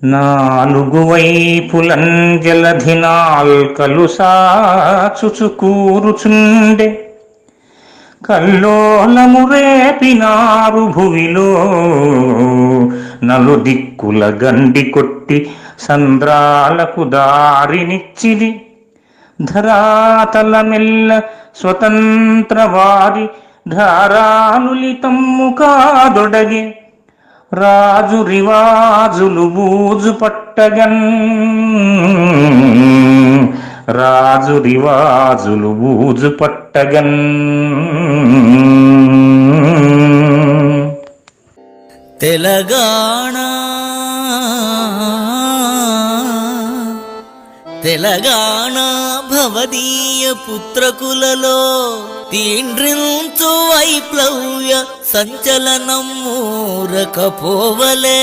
నాలుగు వైపులంజలధినాల్కలు సాచుచు కల్లోలము రేపినారు భువిలో నలు దిక్కుల గండి కొట్టి సంద్రాలకు దారినిచ్చిది ధరాతల మెల్ల స్వతంత్ర వారి ధారానులితమ్ము కాదొడగే రాజు రివాజులు బూజు పట్టగన్. రాజు రివాజులు బూజు పట్టగన్. తెలంగాణ తెలంగాణ భవదీయ పుత్రకులలో తీండ్రించు వైప్లవ్య సంచలనము. మూరకపోవలే